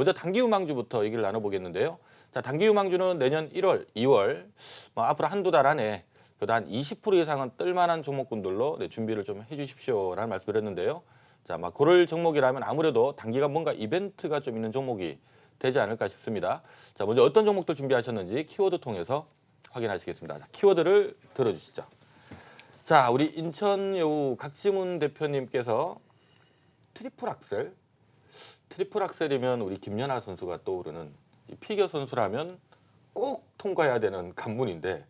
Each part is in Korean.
먼저 단기 유망주부터 얘기를 나눠보겠는데요. 자, 단기 유망주는 내년 1월, 2월 뭐 앞으로 한두 달 안에 그래도 한20% 이상은 뜰만한 종목군들로 네, 준비를 좀 해주십시오라는 말씀을 했는데요. 자, 막 그럴 종목이라면 아무래도 단기간 뭔가 이벤트가 좀 있는 종목이 되지 않을까 싶습니다. 자, 먼저 어떤 종목들 준비하셨는지 키워드 통해서 확인하시겠습니다. 자, 키워드를 들어주시죠. 자, 우리 인천 여우 각지문 대표님께서 트리플 악셀, 트리플 악셀이면 우리 김연아 선수가 떠오르는 이 피겨 선수라면 꼭 통과해야 되는 관문인데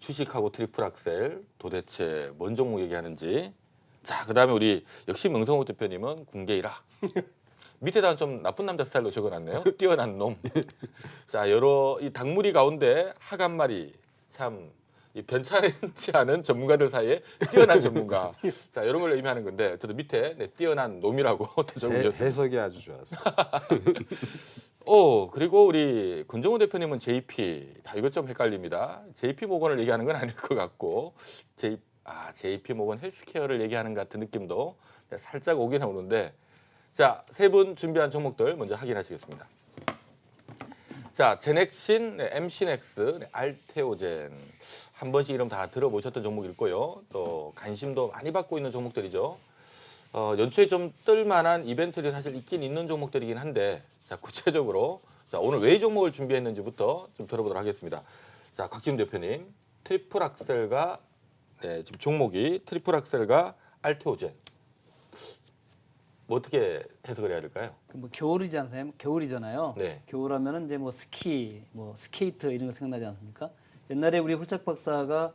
주식하고 트리플 악셀 도대체 뭔 종목 얘기하는지. 자 그다음에 우리 역시 명성호 대표님은 궁계 일학. 밑에다 좀 나쁜 남자 스타일로 적어놨네요. 뛰어난 놈자 여러 이 닭무리 가운데 마리 참 이 변찮지 않은 전문가들 사이에 뛰어난 전문가 자 이런 걸 의미하는 건데 저도 밑에 네, 뛰어난 놈이라고 또 해, 적어주셨습니다. 해석이 아주 좋았어. 오 그리고 우리 권정우 대표님은 JP 아, 이것 좀 헷갈립니다. JP 모건을 얘기하는 건 아닐 것 같고 J 아 JP 모건 헬스케어를 얘기하는 것 같은 느낌도 네, 살짝 오긴 오는데 자 세 분 준비한 종목들 먼저 확인하시겠습니다. 자 제넥신, 네, 엠신엑스, 네, 알테오젠 한 번씩 이름 다 들어보셨던 종목일 거요. 또 관심도 많이 받고 있는 종목들이죠. 어, 연초에 좀 뜰만한 이벤트들이 사실 있긴 있는 종목들이긴 한데 자 구체적으로 자 오늘 왜 종목을 준비했는지부터 좀 들어보도록 하겠습니다. 자 곽지훈 대표님 트리플 악셀과 네, 지금 종목이 트리플 악셀과 알테오젠 뭐 어떻게 해석을 해야 될까요? 그뭐 겨울이잖아요. 겨울이잖아요. 네. 겨울하면은 이제 뭐 스키, 뭐 스케이트 이런 거 생각나지 않습니까? 옛날에 우리 홀짝 박사가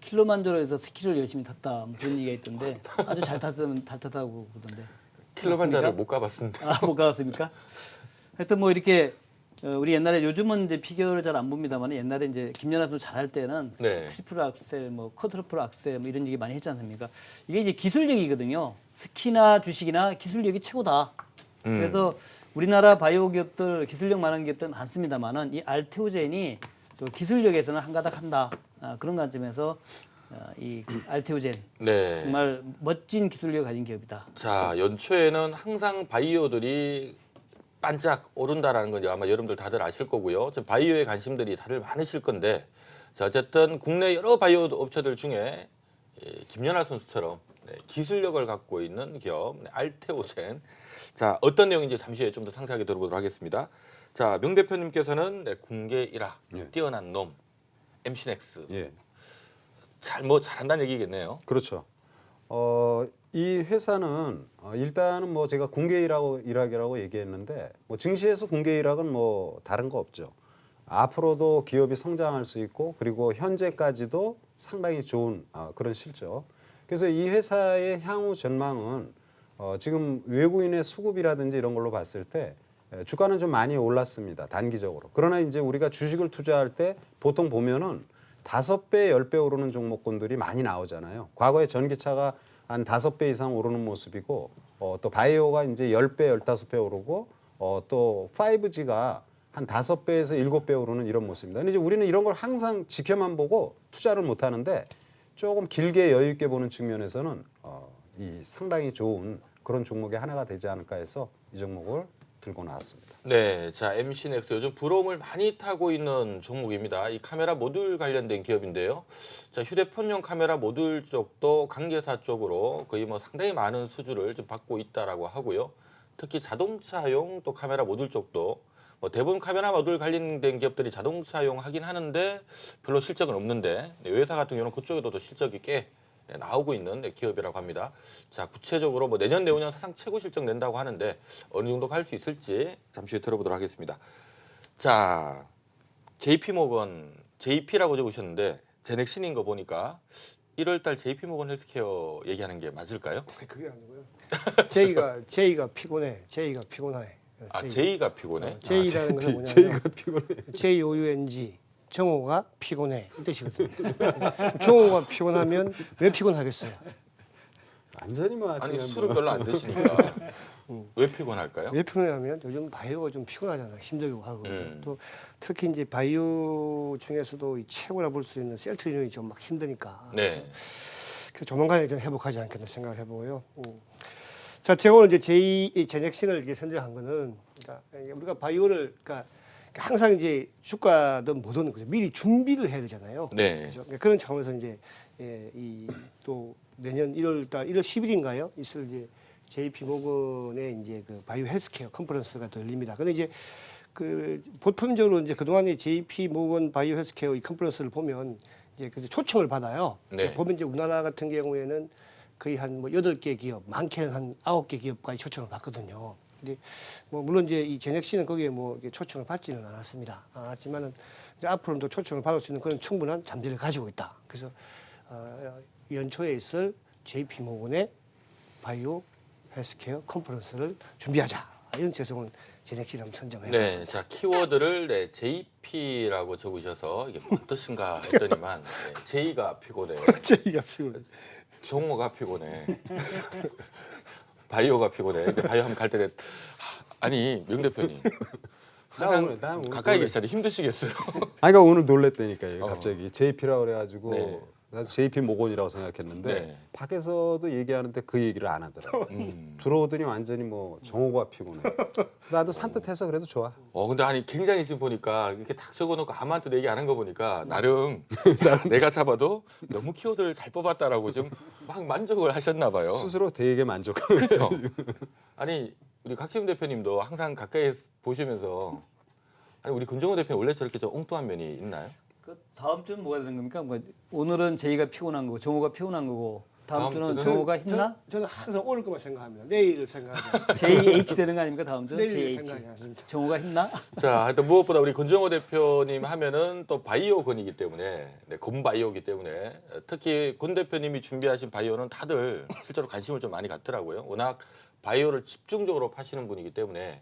킬로만조로에서 스키를 열심히 탔다 뭐 그런 얘기가 있던데 아주 잘 탔다면 잘 탔다고 그러던데. 맞습니까? 못 가봤습니다. 아, 못 가봤습니까? 하여튼 뭐 이렇게 어, 우리 옛날에 요즘은 이제 피겨를 잘 안 봅니다만 옛날에 이제 김연아 선수 잘할 때는 네. 트리플 악셀, 뭐 쿼드러플 악셀 뭐 이런 얘기 많이 했지 않습니까? 이게 이제 기술력이거든요. 스키나 주식이나 기술력이 최고다. 음. 그래서 우리나라 바이오 기업들 기술력 많은 기업들 많습니다만은 이 알테오젠이 또 기술력에서는 한 가닥 한다. 아, 그런 관점에서 어, 이 알테오젠 네. 정말 멋진 기술력을 가진 기업이다. 자 연초에는 항상 바이오들이 반짝 오른다라는 건 아마 여러분들 다들 아실 거고요. 좀 바이오에 관심들이 다들 많으실 건데 자 어쨌든 국내 여러 바이오 업체들 중에 이 김연아 선수처럼 네, 기술력을 갖고 있는 기업 네, 알테오젠 자 어떤 내용인지 잠시 후에 좀 더 상세하게 들어보도록 하겠습니다. 자 명 대표님께서는 네, 궁계 일학 예. 뛰어난 놈 엠신엑스 예, 잘뭐 잘한다는 얘기겠네요. 그렇죠. 어, 이 회사는 어, 일단은 뭐 제가 공개 일하고 일학이라고 얘기했는데 뭐 증시에서 공개 일학은 뭐 다른 거 없죠. 앞으로도 기업이 성장할 수 있고 그리고 현재까지도 상당히 좋은 아, 그런 실적. 그래서 이 회사의 향후 전망은 어, 지금 외국인의 수급이라든지 이런 걸로 봤을 때 에, 주가는 좀 많이 올랐습니다. 단기적으로. 그러나 이제 우리가 주식을 투자할 때 보통 보면은 다섯 배, 열 배 오르는 종목군들이 많이 나오잖아요. 과거에 전기차가 한 다섯 배 이상 오르는 모습이고 어, 또 바이오가 이제 열 배, 열다섯 배 오르고 어, 또 5G가 한 다섯 배에서 일곱 배 오르는 이런 모습입니다. 근데 이제 우리는 이런 걸 항상 지켜만 보고 투자를 못 하는데 조금 길게 여유 있게 보는 측면에서는 어, 이 상당히 좋은 그런 종목의 하나가 되지 않을까 해서 이 종목을 들고 나왔습니다. 네, 자 MC넥스 요즘 부러움을 많이 타고 있는 종목입니다. 이 카메라 모듈 관련된 기업인데요. 자 휴대폰용 카메라 모듈 쪽도 관계사 쪽으로 거의 뭐 상당히 많은 수주를 좀 받고 있다라고 하고요. 특히 자동차용 또 카메라 모듈 쪽도 뭐 대부분 카메라 모듈 관련된 기업들이 자동차용 하긴 하는데 별로 실적은 없는데 네, 회사 같은 경우는 그쪽에도 또 실적이 꽤 네, 나오고 있는 네, 기업이라고 합니다. 자 구체적으로 뭐 내년 내후년 사상 최고 실적 낸다고 하는데 어느 정도 갈수 있을지 잠시 후에 들어보도록 하겠습니다. 자 JP 모건 JP라고 적으셨는데 제넥신인 거 보니까 1월달 JP 모건 헬스케어 얘기하는 게 맞을까요? 아니, 그게 아니고요. 제이가 제이가 피곤해. 제이가 피곤해. 아 J가 피곤해. 어, 제이라는 것은 뭐냐면 제이가 피곤해. J O U N G 정호가 피곤해 이 뜻이거든요. 정호가 피곤하면 왜 피곤하겠어요? 완전히 뭐 아니 뭐. 별로 안 드시니까 왜 피곤할까요? 왜 피곤하면 요즘 바이오가 좀 피곤하잖아요. 힘들고 하고 음. 또 특히 이제 바이오 중에서도 이 최고라 볼 수 있는 셀트리온이 좀 막 힘드니까 네. 그래서 조만간에 좀 회복하지 않겠나 생각을 해보고요. 음. 자, 제가 오늘 이제 제2 제넥신을 이렇게 선정한 거는 그러니까 우리가 바이오를 그러니까 항상 이제 주가든 뭐든 그죠. 미리 준비를 해야 되잖아요. 네. 그죠? 그러니까 그런 차원에서 이제 예, 이또 내년 1월 달 1월 10일인가요? 있을 이제 JP 모건의 이제 그 바이오 헬스케어 컨퍼런스가 또 열립니다. 근데 이제 그 보편적으로 이제 그동안의 JP 모건 바이오 헬스케어 이 컨퍼런스를 보면 이제 그 초청을 받아요. 네. 보면 이제 우리나라 같은 경우에는 거의 한 뭐 여덟 개 기업, 많게는 한 아홉 개 기업까지 초청을 받거든요. 근데 뭐 물론 이제 이 제넥시는 거기에 뭐 초청을 받지는 않았습니다. 않았지만은 이제 앞으로도 초청을 받을 수 있는 그런 충분한 잠재를 가지고 있다. 그래서 어, 연초에 있을 JP 모건의 바이오 헬스케어 컨퍼런스를 준비하자. 이런 제성을 제넥시를 한번 선정해 네, 봤습니다. 자 키워드를 네, JP라고 적으셔서 이게 뭔 뜻인가 했더니만 네, J가 피곤해, 제이가 필요. 종호가 피곤해, 바이오가 피곤해. 근데 바이오 하면 갈 때 아니 명 대표님 나 항상 오늘- 나 오늘 가까이 놀래. 계시잖아요. 힘드시겠어요. 아니 그러니까 오늘 놀랬다니까요. 어. 갑자기 JP라고 그래가지고 네. 나도 JP 모건이라고 생각했는데 네. 밖에서도 얘기하는데 그 얘기를 안 하더라고. 음. 들어오더니 완전히 뭐 정오가 피곤해. 나도 산뜻해서 그래도 좋아. 어 근데 아니 굉장히 지금 보니까 이렇게 딱 적어놓고 아무한테도 얘기 안 한 거 보니까 나름 내가 잡아도 너무 키워드를 잘 뽑았다라고 지금 막 만족을 하셨나 봐요. 스스로 되게 만족하고. 그렇죠. 아니 우리 각시훈 대표님도 항상 가까이 보시면서 아니 우리 금정호 대표 원래 저렇게 좀 엉뚱한 면이 있나요? 그 다음 주는 뭐가 되는 겁니까? 뭐 오늘은 제이가 피곤한 거고 정호가 피곤한 거고 다음, 다음 주는 주는 정호가 힘나? 저 는 항상 오늘 것만 생각합니다. 내일을 생각하지 않습니다. JH 되는 거 아닙니까 다음 주? 내일을 JH. 생각하지 않습니다. 정호가 힘나? 자, 하여튼 무엇보다 우리 권정호 대표님 하면은 또 바이오건이기 때문에, 네, 건 바이오기 때문에 특히 권 대표님이 준비하신 바이오는 다들 실제로 관심을 좀 많이 갖더라고요. 워낙 바이오를 집중적으로 파시는 분이기 때문에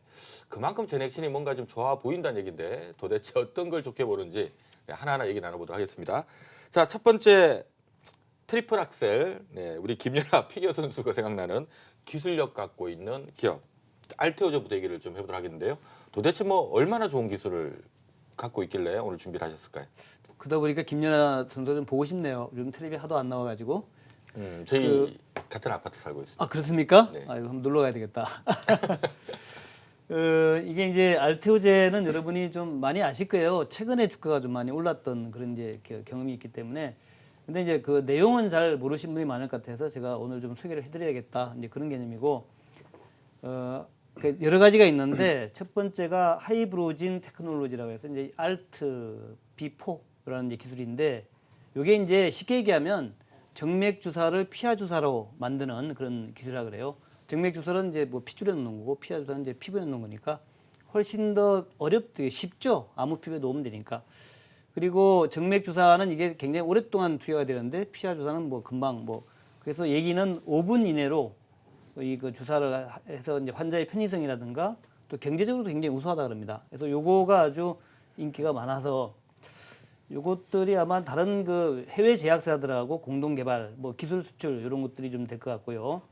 그만큼 제넥신이 뭔가 좀 좋아 보인다는 얘기인데 도대체 어떤 걸 좋게 보는지 네, 하나하나 얘기 나눠보도록 하겠습니다. 자, 첫 번째 트리플 악셀, 네, 우리 김연아 피겨 선수가 생각나는 기술력 갖고 있는 기업 알테오저부터 얘기를 좀 해보도록 하겠는데요. 도대체 뭐 얼마나 좋은 기술을 갖고 있길래 오늘 준비를 하셨을까요? 그러다 보니까 김연아 선수 좀 보고 싶네요. 요즘 텔레비 하도 안 나와가지고. 음, 저희 같은 아파트 살고 있습니다. 아 그렇습니까? 네. 아 이거 한번 놀러 가야 되겠다. 어, 이게 이제 알테오제는 여러분이 좀 많이 아실 거예요. 최근에 주가가 좀 많이 올랐던 그런 이제 그 경험이 있기 때문에. 근데 이제 그 내용은 잘 모르신 분이 많을 것 같아서 제가 오늘 좀 소개를 해드려야겠다. 이제 그런 개념이고, 어, 그 여러 가지가 있는데 첫 번째가 하이브로진 테크놀로지라고 해서 이제 알트 B4라는 이제 기술인데, 이게 이제 쉽게 얘기하면 정맥 주사를 피하 주사로 만드는 그런 기술이라 그래요. 정맥 주사는 이제 뭐 피줄에 넣는 거고 피하 주사는 이제 피부에 넣는 거니까 훨씬 더 어렵게 쉽죠. 아무 피부에 놓으면 되니까. 그리고 정맥 주사는 이게 굉장히 오랫동안 투여가 되는데 피하 주사는 뭐 금방 뭐 그래서 얘기는 5분 이내로 이그 주사를 해서 이제 환자의 편의성이라든가 또 경제적으로도 굉장히 우수하다 그럽니다. 그래서 요거가 아주 인기가 많아서 요것들이 아마 다른 그 해외 제약사들하고 공동 개발, 뭐 기술 수출 이런 것들이 좀 될 것 같고요.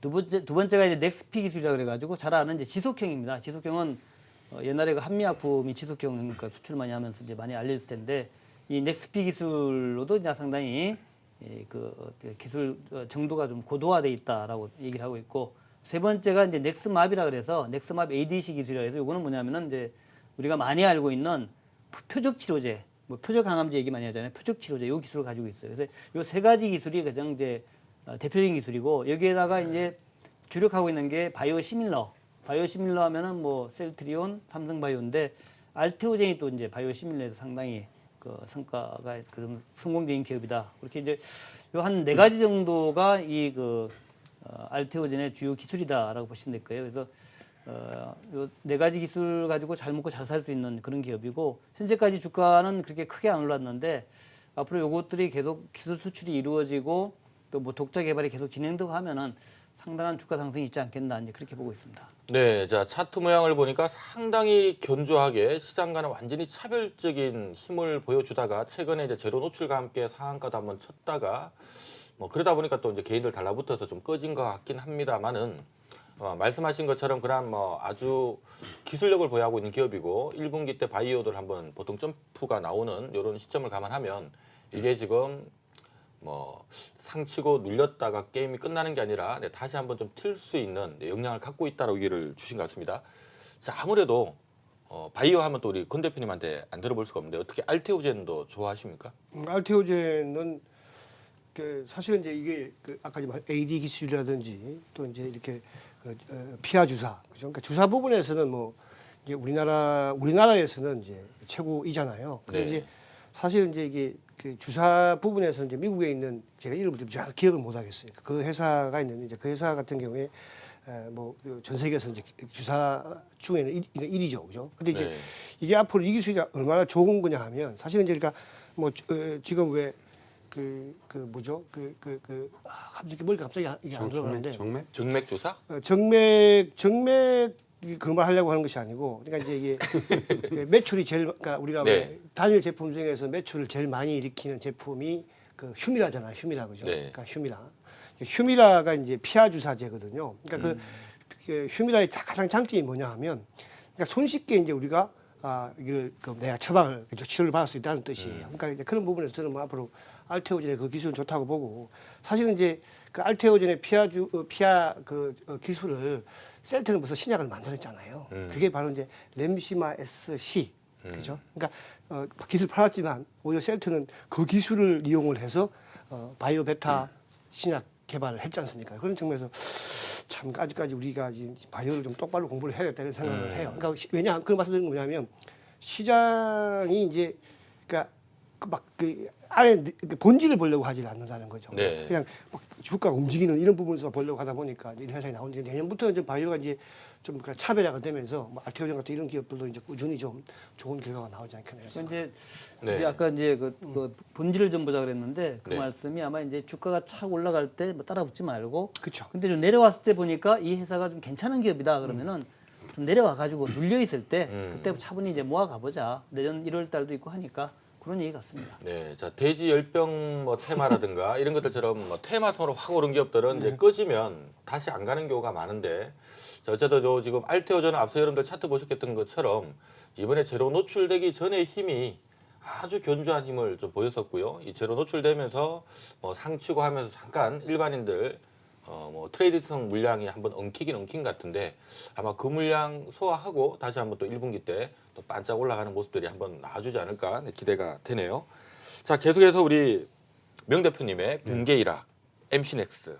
두 번째 두 번째가 이제 넥스피 기술이라 그래가지고 잘 아는 이제 지속형입니다. 지속형은 어, 옛날에 그 한미약품이 지속형 그러니까 수출 많이 하면서 이제 많이 알려졌을 텐데 이 넥스피 기술로도 이제 상당히 예, 그 어, 기술 어, 정도가 좀 고도화돼 있다라고 얘기를 하고 있고 세 번째가 이제 넥스맙이라 그래서 넥스맙 ADC 기술이라 해서 이거는 뭐냐면은 이제 우리가 많이 알고 있는 표적 치료제, 뭐 표적 항암제 얘기 많이 하잖아요. 표적 치료제 요 기술을 가지고 있어요. 그래서 요 세 가지 기술이 가장 이제 어, 대표적인 기술이고 여기에다가 이제 주력하고 있는 게 바이오 시밀러. 바이오 시밀러 하면은 뭐 셀트리온, 삼성 바이오인데 알테오젠이 또 이제 바이오 시밀러에서 상당히 그 성과가 그런 성공적인 기업이다. 그렇게 이제 요 한 네 가지 정도가 이그 어, 알테오젠의 주요 기술이다라고 보시면 될 거예요. 그래서 어, 요네 가지 기술 가지고 잘 먹고 잘 살 수 있는 그런 기업이고 현재까지 주가는 그렇게 크게 안 올랐는데 앞으로 요것들이 계속 기술 수출이 이루어지고 또 뭐 독자 개발이 계속 진행되고 하면은 상당한 주가 상승이 있지 않겠나 이제 그렇게 보고 있습니다. 네, 자 차트 모양을 보니까 상당히 견조하게 시장과는 완전히 차별적인 힘을 보여주다가 최근에 이제 제로 노출과 함께 상한가도 한번 쳤다가 뭐 그러다 보니까 또 이제 개인들 달라붙어서 좀 꺼진 것 같긴 합니다만은 어, 말씀하신 것처럼 그런 뭐 아주 기술력을 보유하고 있는 기업이고 1분기 때 바이오들 한번 보통 점프가 나오는 이런 시점을 감안하면 이게 지금 뭐 상치고 눌렸다가 게임이 끝나는 게 아니라 네, 다시 한번 좀 틀 수 있는 네, 역량을 갖고 있다라고 얘기를 주신 것 같습니다. 자 아무래도 어, 바이오 하면 또 우리 권 대표님한테 안 들어볼 수가 없는데 어떻게 알테오젠도 좋아하십니까? 음, 알테오젠은 그 사실은 이제 이게 그 아까 말 AD 기술이라든지 또 이제 이렇게 그, 어, 피하 주사 그죠? 그러니까 주사 부분에서는 뭐 이게 우리나라 우리나라에서는 이제 최고이잖아요. 근데 네. 이제 사실 이제 이게 그 주사 부분에서 이제 미국에 있는 제가 이름을 좀 잘 기억을 못 하겠어요. 그 회사가 있는데 이제 그 회사 같은 경우에 뭐전 세계에서 이제 주사 중에는 일, 일이죠 그죠? 근데 이제 네. 이게 앞으로 이 기술이 얼마나 좋은 거냐 하면 사실은 이제 그러니까 뭐 어, 지금 왜 그 그 뭐죠? 그 그 그 아, 갑자기 머리가 갑자기 안- 이게 안 들어가는데 정맥? 정맥 주사? 어, 정맥 정맥 그 말 하려고 하는 것이 아니고 그러니까 이제 이게 그 매출이 제일 그러니까 우리가 네. 왜 단일 제품 중에서 매출을 제일 많이 일으키는 제품이 그 휴미라잖아요. 휴미라 그죠? 네. 그러니까 휴미라. 휴미라가 이제 피하 주사제거든요. 그러니까 음. 그, 그 휴미라의 자- 가장 장점이 뭐냐 하면 그러니까 손쉽게 이제 우리가 아 이걸 그 내가 처방을? 치료를 받을 수 있다는 뜻이에요. 음. 그러니까 이제 그런 부분에서 저는 뭐 앞으로 알테오젠의 그 기술은 좋다고 보고 사실은 이제 그 알테오젠의 피하 주 어, 피하 그 어, 기술을 셀트는 벌써 신약을 만들었잖아요. 음. 그게 바로 이제 렘시마 SC 그죠? 그러니까 어, 기술 팔았지만 오히려 셀트는 그 기술을 이용을 해서 어, 바이오 베타 신약 개발을 했지 않습니까? 그런 측면에서 참 아직까지 우리가 바이오를 좀 똑바로 공부를 해야겠다는 생각을 음. 해요. 그러니까 시- 왜냐 그런 말씀드리는 건 뭐냐면 시장이 이제 그러니까 막 그 안에 그 본질을 보려고 하지 않는다는 거죠. 네. 그냥 막 주가가 움직이는 이런 부분에서 보려고 하다 보니까 이런 현상이 나오는데 내년부터는 이제 바이오가 이제 좀 차별화가 되면서 뭐 알테오젠 같은 이런 기업들도 이제 꾸준히 좀 좋은 결과가 나오지 않겠나. 그 이제, 네. 이제 아까 이제 그, 그 본질을 좀 보자 그랬는데 그 네. 말씀이 아마 이제 주가가 착 올라갈 때뭐 따라붙지 말고 그렇죠. 근데 좀 내려왔을 때 보니까 이 회사가 좀 괜찮은 기업이다 그러면은 좀 내려와 가지고 눌려 있을 때 음. 그때 차분히 이제 모아 가보자 내년 1월 달도 있고 하니까 그런 얘기 같습니다. 네, 자 돼지 열병 뭐 테마라든가 이런 것들처럼 뭐 테마성으로 확 오른 기업들은 이제 꺼지면 다시 안 가는 경우가 많은데 자, 어쨌든 요 지금 알테오전은 앞서 여러분들 차트 보셨던 것처럼 이번에 제로 노출되기 전의 힘이 아주 견조한 힘을 좀 보였었고요. 이 제로 노출되면서 뭐 상치고 하면서 잠깐 일반인들 어 뭐 트레이드성 물량이 한번 엉키긴 엉킨 것 같은데 아마 그 물량 소화하고 다시 한번 또 1분기 때 또 반짝 올라가는 모습들이 한번 나와주지 않을까 네, 기대가 되네요. 자 계속해서 우리 명 대표님의 공개 일학 MC넥스.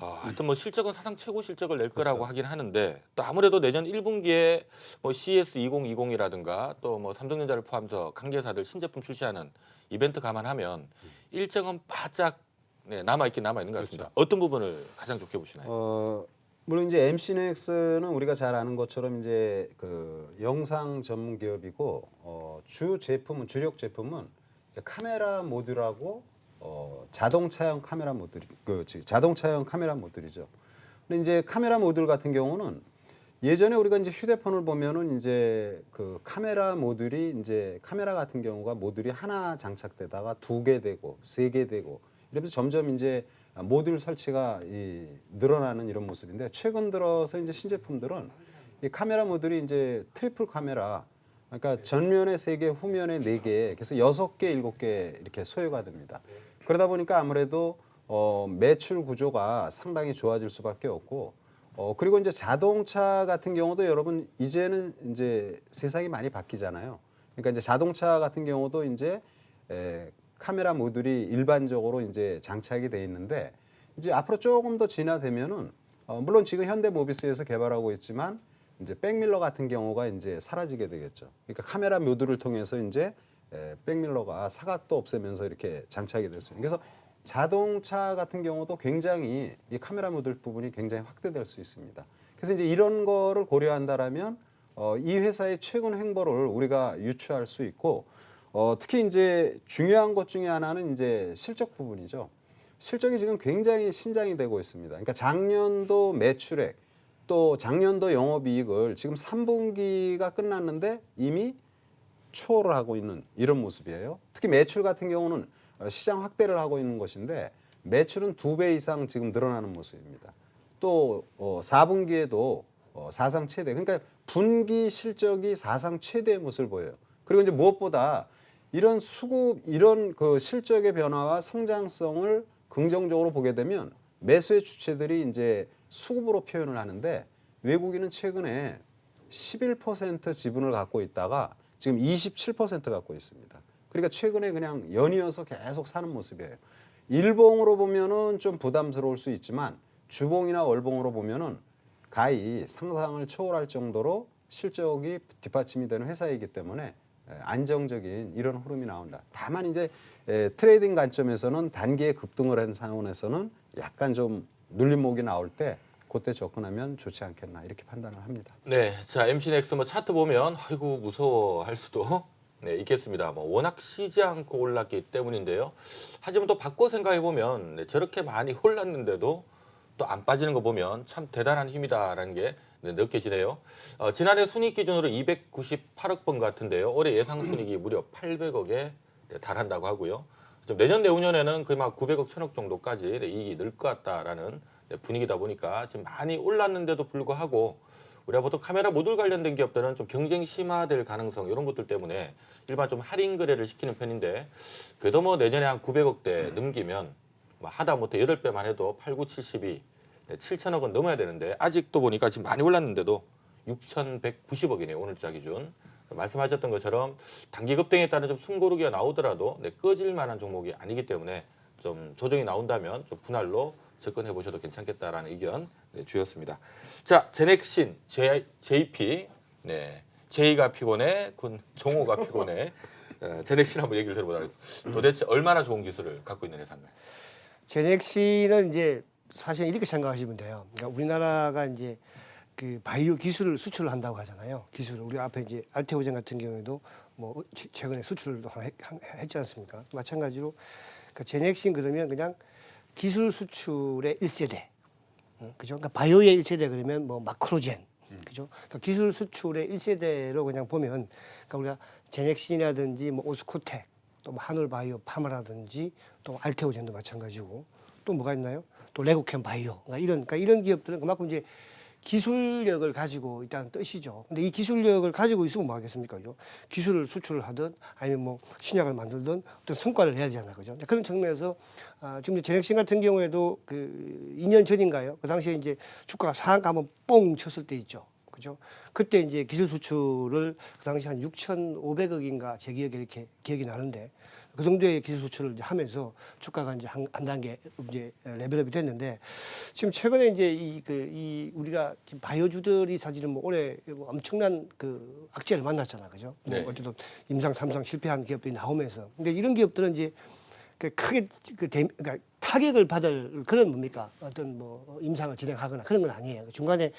아, 하여튼 뭐 실적은 사상 최고 실적을 낼 거라고 하긴 하는데 또 아무래도 내년 1분기에 뭐 CS 2020이라든가 또 뭐 삼성전자를 포함해서 관계사들 신제품 출시하는 이벤트 감안하면 일정은 바짝 네, 남아 있긴 남아 있는 것 같습니다. 어떤 부분을 가장 좋게 보시나요? 어, 물론 이제 MC넥스는 우리가 잘 아는 것처럼 이제 그 영상 전문 기업이고 어, 주 제품은 주력 제품은 이제 카메라 모듈하고 어, 자동차용 카메라 모듈 그 즉, 자동차용 카메라 모듈이죠. 근데 이제 카메라 모듈 같은 경우는 예전에 우리가 이제 휴대폰을 보면은 이제 그 카메라 모듈이 이제 카메라 같은 경우가 모듈이 하나 장착되다가 두 개 되고 세 개 되고 이러면서 점점 이제 모듈 설치가 이 늘어나는 이런 모습인데 최근 들어서 이제 신제품들은 이 카메라 모듈이 이제 트리플 카메라 그러니까 전면에 세 개, 후면에 네 개, 그래서 여섯 개, 일곱 개 이렇게 소요가 됩니다. 그러다 보니까 아무래도 어, 매출 구조가 상당히 좋아질 수밖에 없고 어, 그리고 이제 자동차 같은 경우도 여러분 이제는 이제 세상이 많이 바뀌잖아요. 그러니까 이제 자동차 같은 경우도 이제 에, 카메라 모듈이 일반적으로 이제 장착이 돼 있는데 이제 앞으로 조금 더 진화되면은 어, 물론 지금 현대 모비스에서 개발하고 있지만 이제 백밀러 같은 경우가 이제 사라지게 되겠죠. 그러니까 카메라 모듈을 통해서 이제 에, 백밀러가 사각도 없애면서 이렇게 장착이 있는. 그래서 자동차 같은 경우도 굉장히 이 카메라 모듈 부분이 굉장히 확대될 수 있습니다. 그래서 이제 이런 거를 고려한다라면 어, 이 회사의 최근 행보를 우리가 유추할 수 있고 어, 특히 이제 중요한 것 중에 하나는 이제 실적 부분이죠. 실적이 지금 굉장히 신장이 되고 있습니다. 그러니까 작년도 매출액 또 작년도 영업이익을 지금 3분기가 끝났는데 이미 초월을 하고 있는 이런 모습이에요. 특히 매출 같은 경우는 어, 시장 확대를 하고 있는 것인데 매출은 두 배 이상 지금 늘어나는 모습입니다. 또 어, 4분기에도 어, 사상 최대 그러니까 분기 실적이 사상 최대의 모습을 보여요. 그리고 이제 무엇보다 이런 수급 이런 그 실적의 변화와 성장성을 긍정적으로 보게 되면 매수의 주체들이 이제 수급으로 표현을 하는데 외국인은 최근에 11% 지분을 갖고 있다가 지금 27% 갖고 있습니다. 그러니까 최근에 그냥 연이어서 계속 사는 모습이에요. 일봉으로 보면은 좀 부담스러울 수 있지만 주봉이나 월봉으로 보면은 가히 상상을 초월할 정도로 실적이 뒷받침이 되는 회사이기 때문에 에, 안정적인 이런 흐름이 나온다. 다만 이제 에, 트레이딩 관점에서는 단기에 급등을 한 상황에서는 약간 좀 눌림목이 나올 때 그때 접근하면 좋지 않겠나 이렇게 판단을 합니다. 네, 자 MC 넥스 뭐 차트 보면 아이고 무서워 할 수도 네, 있겠습니다. 뭐 워낙 쉬지 않고 올랐기 때문인데요. 하지만 또 바꿔 생각해 보면 네, 저렇게 많이 올랐는데도 또 안 빠지는 거 보면 참 대단한 힘이다라는 게 네, 느껴지네요. 어, 지난해 순이익 기준으로 298억 번 같은데요. 올해 예상 순이익이 무려 800억에 달한다고 하고요. 좀 내년 내후년에는 거의 막 900억, 1000억 정도까지 네, 이익이 늘 것 같다라는 네, 분위기다 보니까 지금 많이 올랐는데도 불구하고 우리가 보통 카메라 모듈 관련된 기업들은 좀 경쟁 심화될 가능성 이런 것들 때문에 일반 좀 할인 거래를 시키는 편인데 그래도 뭐 내년에 한 900억대 넘기면 뭐 하다 못해 8배만 해도 8, 9, 72, 네, 7천억은 넘어야 되는데 아직도 보니까 지금 많이 올랐는데도 6,190억이네요 오늘자 기준. 말씀하셨던 것처럼 단기 급등에 따른 좀 숨고르기가 나오더라도 네, 꺼질 만한 종목이 아니기 때문에 좀 조정이 나온다면 좀 분할로 접근해 보셔도 괜찮겠다라는 의견 네, 주셨습니다. 자, 제넥신, J, JP, 네, J가 피곤해, 군 종호가 피곤해. 어, 제넥신 한번 얘기를 들어보도록 하겠습니다. 도대체 얼마나 좋은 기술을 갖고 있는 회사인가요? 제넥시는 이제 사실 이렇게 생각하시면 돼요. 그러니까 우리나라가 이제 그 바이오 기술을 수출을 한다고 하잖아요. 기술을 우리 앞에 이제 알테오젠 같은 경우에도 뭐 최- 최근에 수출도 하나 했- 한- 했지 않습니까? 마찬가지로 그 제넥신 그러면 그냥 기술 수출의 1세대. 어, 그죠? 그러니까 바이오의 1세대 그러면 뭐 마크로젠. 그죠? 그러니까 기술 수출의 1세대로 그냥 보면 그러니까 우리가 제넥신이라든지 뭐 오스코텍 또 뭐 한올바이오 파마라든지 또 알테오젠도 마찬가지고 또 뭐가 있나요? 또 레고캠 바이오 그러니까 이런 그러니까 이런 기업들은 그만큼 이제 기술력을 가지고 있다는 뜻이죠. 근데 이 기술력을 가지고 있으면 뭐 하겠습니까? 그죠? 기술을 수출을 하든 아니면 뭐 신약을 만들든 어떤 성과를 내야 되잖아요. 그죠? 그런 측면에서 아, 지금 제넥신 같은 경우에도 그 2년 전인가요? 그 당시에 이제 주가가 상한가 한번 뽕 쳤을 때 있죠. 그죠? 그때 이제 기술 수출을 그 당시 한 6,500억인가 제 기억에 이렇게 기억이 나는데 그 정도의 기술 수출을 이제 하면서 주가가 이제 한, 한 단계 이제 레벨업이 됐는데 지금 최근에 이제 이 그 이 우리가 지금 바이오주들이 사실은 뭐 올해 뭐 엄청난 그 악재를 만났잖아, 그죠? 뭐 네. 어쨌든 임상 삼상 실패한 기업들이 나오면서 근데 이런 기업들은 이제 그 크게 그 대, 그러니까 타격을 받을 그런 뭡니까 어떤 뭐 임상을 진행하거나 그런 건 아니에요. 중간에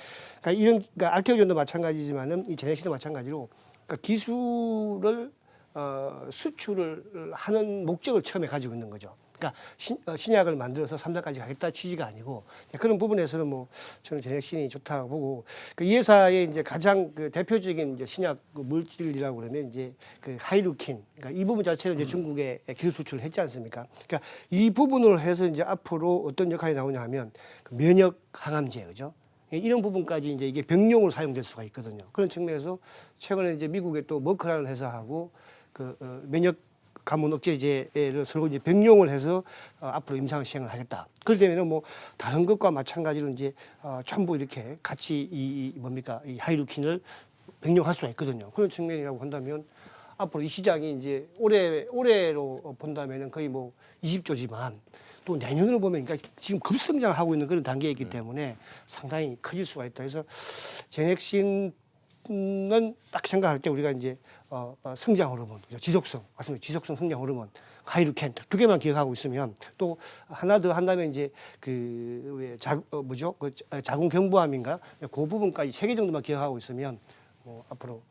그러니까 이런 그러니까 알테오전도 마찬가지지만은 이 제네시도 마찬가지로 그러니까 기술을 어, 수출을 하는 목적을 처음에 가지고 있는 거죠. 그러니까 신, 어, 신약을 만들어서 삼사까지 가겠다 취지가 아니고 그런 부분에서는 뭐 저는 제넥신이 좋다고 보고 그 이 회사의 이제 가장 그 대표적인 이제 신약 그 물질이라고 그러면 이제 그 하이루킨 그러니까 이 부분 자체를 이제 중국에 기술 수출을 했지 않습니까? 그러니까 이 부분으로 해서 이제 앞으로 어떤 역할이 나오냐 하면 그 면역 항암제 그죠? 이런 부분까지 이제 이게 병용으로 사용될 수가 있거든요. 그런 측면에서 최근에 이제 미국의 또 머크라는 회사하고 그 어, 면역 가문 억제제를 서로 이제 병용을 해서 어, 앞으로 임상 시행을 하겠다. 그럴 때면은 뭐 다른 것과 마찬가지로 이제 어, 전부 이렇게 같이 이, 이 뭡니까 이 하이루킨을 병용할 수가 있거든요. 그런 측면이라고 한다면 앞으로 이 시장이 이제 올해 올해로 본다면은 거의 뭐 20조지만 또 내년으로 보면 그러니까 지금 급성장하고 있는 그런 단계에 있기 때문에 상당히 커질 수가 있다. 그래서 제넥신 은딱 생각할 때 우리가 이제 어, 어, 성장 호르몬? 지속성, 맞습니다. 지속성 성장 호르몬, 하이루켄 두 개만 기억하고 있으면 또 하나 더 한다면 이제 그왜 자, 어, 뭐죠? 그 자- 자궁 경부암인가? 그 부분까지 세 개 정도만 기억하고 있으면 뭐 앞으로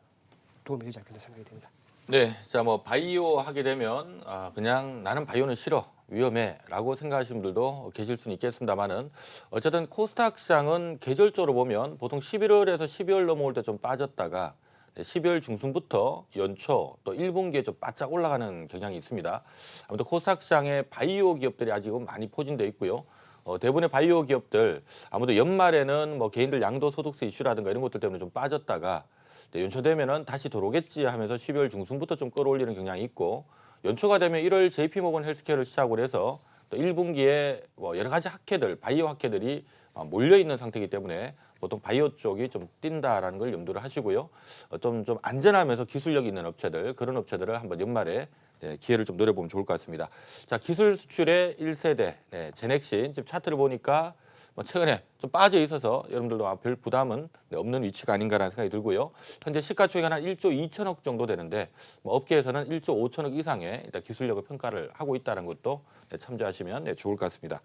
도움이 되지 않겠나 생각이 듭니다. 네, 자 뭐 바이오 하게 되면 아, 그냥 나는 바이오는 싫어 위험해라고 생각하시는 분들도 계실 수는 있겠습니다만은 어쨌든 코스닥 시장은 계절적으로 보면 보통 11월에서 12월 넘어올 때 좀 빠졌다가 네, 12월 중순부터 연초 또 1분기에 좀 바짝 올라가는 경향이 있습니다. 아무튼 코스닥 시장에 바이오 기업들이 아직은 많이 포진돼 있고요. 어, 대부분의 바이오 기업들 아무래도 연말에는 뭐 개인들 양도소득세 이슈라든가 이런 것들 때문에 좀 빠졌다가 네, 연초되면은 다시 들어오겠지 하면서 12월 중순부터 좀 끌어올리는 경향이 있고 연초가 되면 1월 JP모건 헬스케어를 시작으로 해서 또 1분기에 뭐 여러 가지 학회들, 바이오 학회들이 어, 몰려 있는 상태이기 때문에 보통 바이오 쪽이 좀 뛴다라는 걸 염두를 하시고요. 어, 좀, 좀 안전하면서 기술력 있는 업체들, 그런 업체들을 한번 연말에 네, 기회를 좀 노려보면 좋을 것 같습니다. 자, 기술 수출의 1세대, 네, 제넥신, 지금 차트를 보니까 뭐 최근에 좀 빠져 있어서 여러분들도 아마 별 부담은 네, 없는 위치가 아닌가라는 생각이 들고요. 현재 시가총액 한 1조 2천억 정도 되는데 뭐 업계에서는 1조 5천억 이상의 기술력을 평가를 하고 있다는 것도 네, 참조하시면 네, 좋을 것 같습니다.